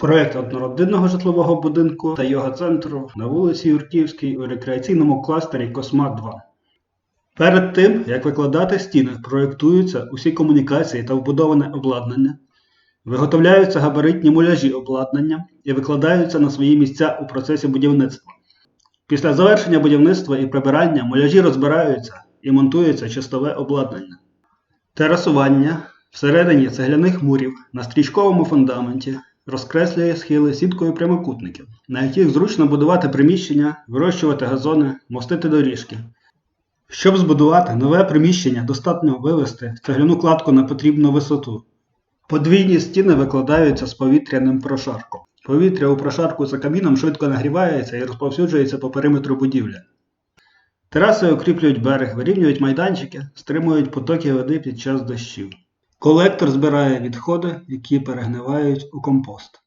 Проєкт однородинного житлового будинку та його центру на вулиці Юрківській у рекреаційному кластері Косма 2. Перед тим, як викладати стіни, проєктуються усі комунікації та вбудоване обладнання, виготовляються габаритні муляжі обладнання і викладаються на свої місця у процесі будівництва. Після завершення будівництва і прибирання муляжі розбираються і монтується чистове обладнання. Терасування всередині цегляних мурів на стрічковому фундаменті розкреслює схили сіткою прямокутників, на яких зручно будувати приміщення, вирощувати газони, мостити доріжки. Щоб збудувати нове приміщення, достатньо вивести цегляну кладку на потрібну висоту. Подвійні стіни викладаються з повітряним прошарком. Повітря у прошарку за каміном швидко нагрівається і розповсюджується по периметру будівлі. Тераси укріплюють берег, вирівнюють майданчики, стримують потоки води під час дощів. Колектор збирає відходи, які перегнивають у компост.